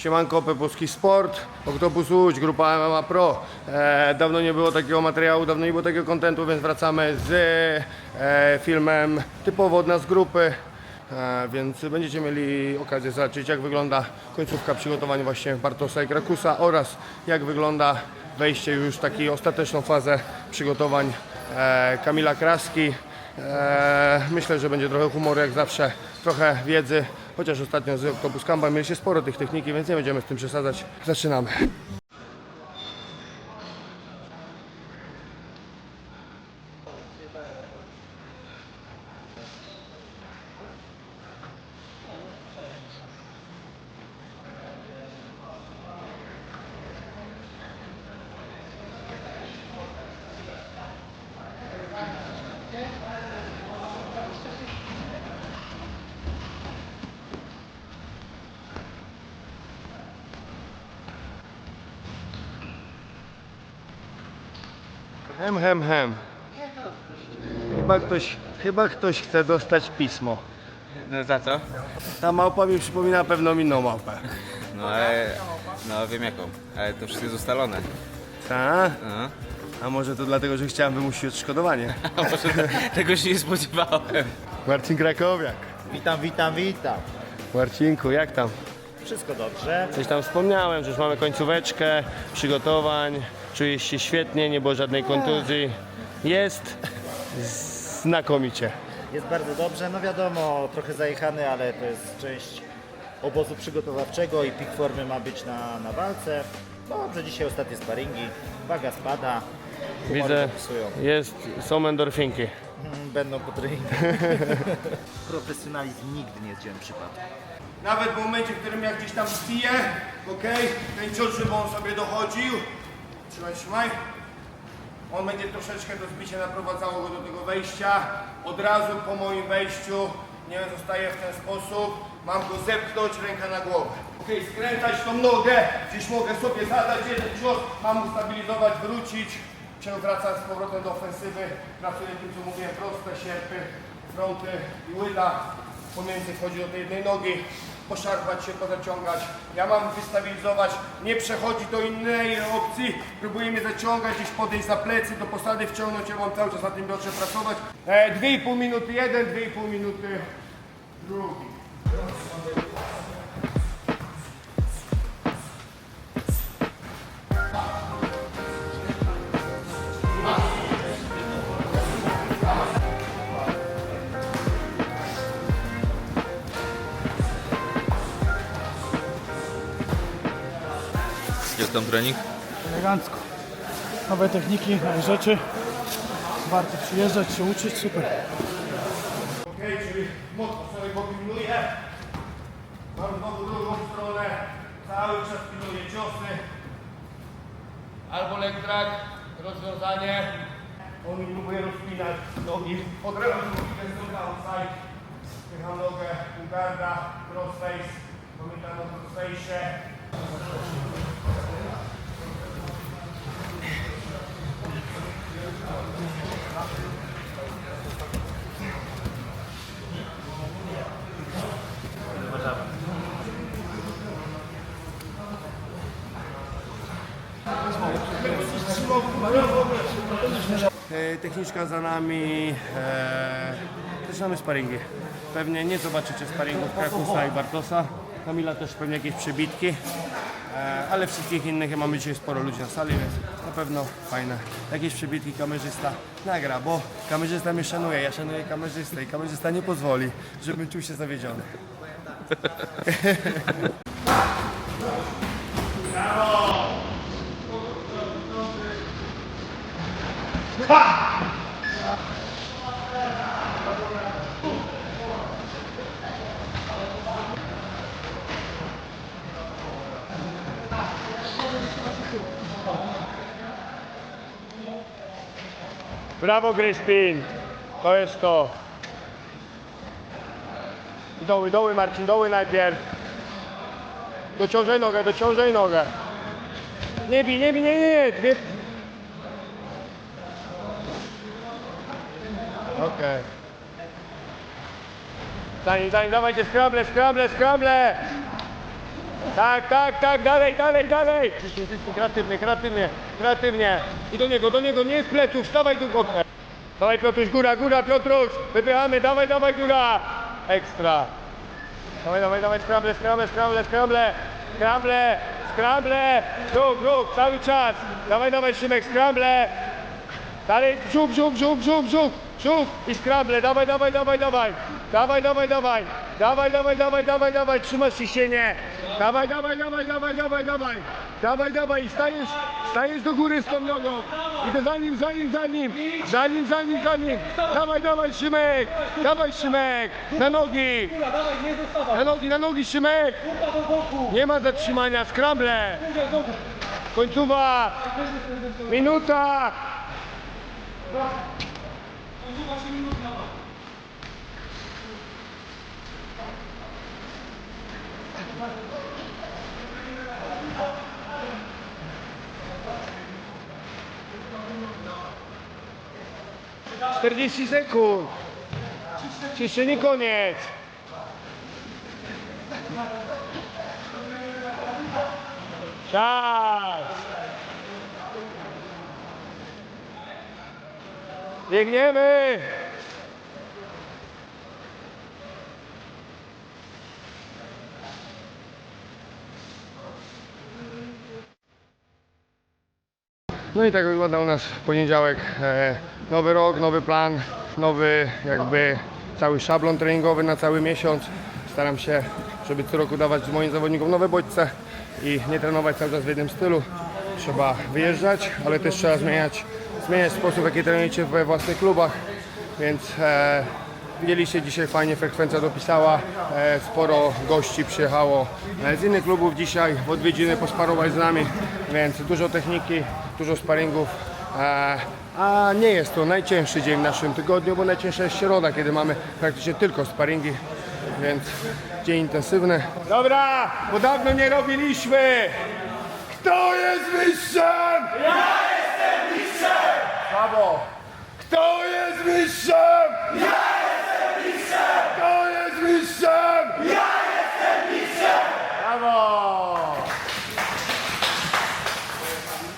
Siemanko, Pepuski Sport, Oktopus Łódź, grupa MMA Pro. E, dawno nie było takiego materiału, dawno nie było takiego kontentu, więc wracamy z e, filmem typowo od nas grupy. E, więc będziecie mieli okazję zobaczyć jak wygląda końcówka przygotowań właśnie Bartosa i Krakusa oraz jak wygląda wejście już w taką ostateczną fazę przygotowań e, Kamila Kraski. E, myślę, że będzie trochę humoru jak zawsze, trochę wiedzy, chociaż ostatnio z Octopus Campa mieliście sporo tych techniki, więc nie będziemy z tym przesadzać. Zaczynamy. Hem, hem, hem. Chyba ktoś, chyba ktoś chce dostać pismo. No za co? Ta małpa mi przypomina pewną inną małpę. No ale, no wiem jaką, ale to wszystko jest ustalone. Ta? No. A może to dlatego, że chciałem wymusić odszkodowanie? A może te, tego się nie spodziewałem. Marcin Krakowiak. Witam, witam, witam. Marcinku, jak tam? Wszystko dobrze. Coś tam wspomniałem, że już mamy końcóweczkę przygotowań. Czujesz się świetnie, nie było żadnej kontuzji. Jest znakomicie. Jest bardzo dobrze. No wiadomo, trochę zajechany, ale to jest część obozu przygotowawczego i pik formy ma być na, na walce. Dobrze, dzisiaj ostatnie sparingi. Waga spada. Humory Widzę, jest, są endorfinki. Mm, Będą po treningu. Profesjonalizm nigdy nie zdziałem przypadku. Nawet w momencie, w którym ja gdzieś tam zbiję, okej, ten cios, żeby on sobie dochodził, trzymaj, trzymaj, on będzie troszeczkę to zbicie naprowadzało go do tego wejścia, od razu po moim wejściu, nie wiem, zostaje w ten sposób, mam go zepchnąć, ręka na głowę. Okej, skręcać tą nogę, gdzieś mogę sobie zadać jeden cios, mam ustabilizować, wrócić, przewracam z powrotem do ofensywy, pracuję tym, co mówiłem, proste sierpy, fronty i łyda, pomiędzy wchodzi do tej jednej nogi, poszarpać się, pozaciągać. Ja mam wystabilizować, nie przechodzi do innej opcji, próbuje mnie zaciągać, gdzieś podejść za plecy, do posady wciągnąć, ja mam cały czas na tym biodrze pracować. E, 2,5 minuty jeden, 2,5 minuty drugi. Jak tam trening? elegancko. Nowe techniki, nowe rzeczy. Warto przyjeżdżać, się uczyć, super. Okej, czyli mocno sobie go pilnuję. Mam znowu drugą stronę. Cały czas pilnuję ciosy. Albo leg drag, rozwiązanie. On mi próbuje rozpinać nogi. Od razu nogi outside. Spycham nogę, ugarda, crossface. Pamiętam o crossface'ie. Techniczka za nami. E, zaczynamy sparingi. Pewnie nie zobaczycie sparingów Krakusa i Bartosa. Kamila też pewnie jakieś przebitki. E, ale wszystkich innych ja mamy dzisiaj sporo ludzi na sali, więc na pewno fajne. Jakieś przebitki kamerzysta nagra, bo kamerzysta mnie szanuje, ja szanuję kamerzystę i kamerzysta nie pozwoli, żebym czuł się zawiedziony. Brawo Crispin! To jest to. Doły, doły Marcin, doły najpierw. Dociążaj nogę, dociążaj nogę. Nie bij, nie bij, nie, nie, nie. Okej. Daj, daj, dawajcie skrable, skrable, skrable! Tak, tak, tak, dalej, dalej, dalej. Kreatywnie, kreatywnie, kreatywnie. I do niego, do niego, nie z pleców, wstawaj tu głowę. Dawaj Piotruś, góra, góra, Piotruś. Wypychamy, dawaj, dawaj, góra. Ekstra. Dawaj, dawaj, dawaj, skramble, skramble, skramble, skramble. Skramble, skramble. Bruk, bruk, cały czas. Dawaj, dawaj, Szymek, skramble. Dalej, brzuch, brzuch, brzuch, brzuch, brzuch, i skrable, dawaj, dawaj, dawaj, dawaj, dawaj, dawaj, dawaj, Dawaj, dawaj, dawaj, dawaj, dawaj, trzymasz ciśnienie. Dawaj, dawaj, dawaj, dawaj, dawaj, dawaj. Dawaj, dawaj, stajesz, stajesz do góry z tą nogą. Idę za nim, za nim, za nim. Za nim, za nim, za nim. Dawaj, dawaj, Szymek. Dawaj, Szymek. Na nogi. Na nogi, na nogi, Szymek. Nie ma zatrzymania, skramble. Końcowa. Minuta. Końcowa się minuta. Czterdzieści sekund. Jeszcze nie koniec. Czas. Biegniemy. No i tak wygląda u nas poniedziałek. E, nowy rok, nowy plan, nowy jakby cały szablon treningowy na cały miesiąc. Staram się, żeby co roku dawać moim zawodnikom nowe bodźce i nie trenować cały czas w jednym stylu. Trzeba wyjeżdżać, ale też trzeba zmieniać, zmieniać sposób, w jaki trenujecie we własnych klubach. Więc e, widzieliście dzisiaj fajnie, frekwencja dopisała. E, sporo gości przyjechało e, z innych klubów dzisiaj w odwiedziny posparować z nami, więc dużo techniki, dużo sparingów. E, a nie jest to najcięższy dzień w naszym tygodniu, bo najcięższa jest środa, kiedy mamy praktycznie tylko sparingi, więc dzień intensywny. Dobra, bo dawno nie robiliśmy. Kto jest mistrzem? Ja jestem mistrzem! Słabo. Kto jest mistrzem?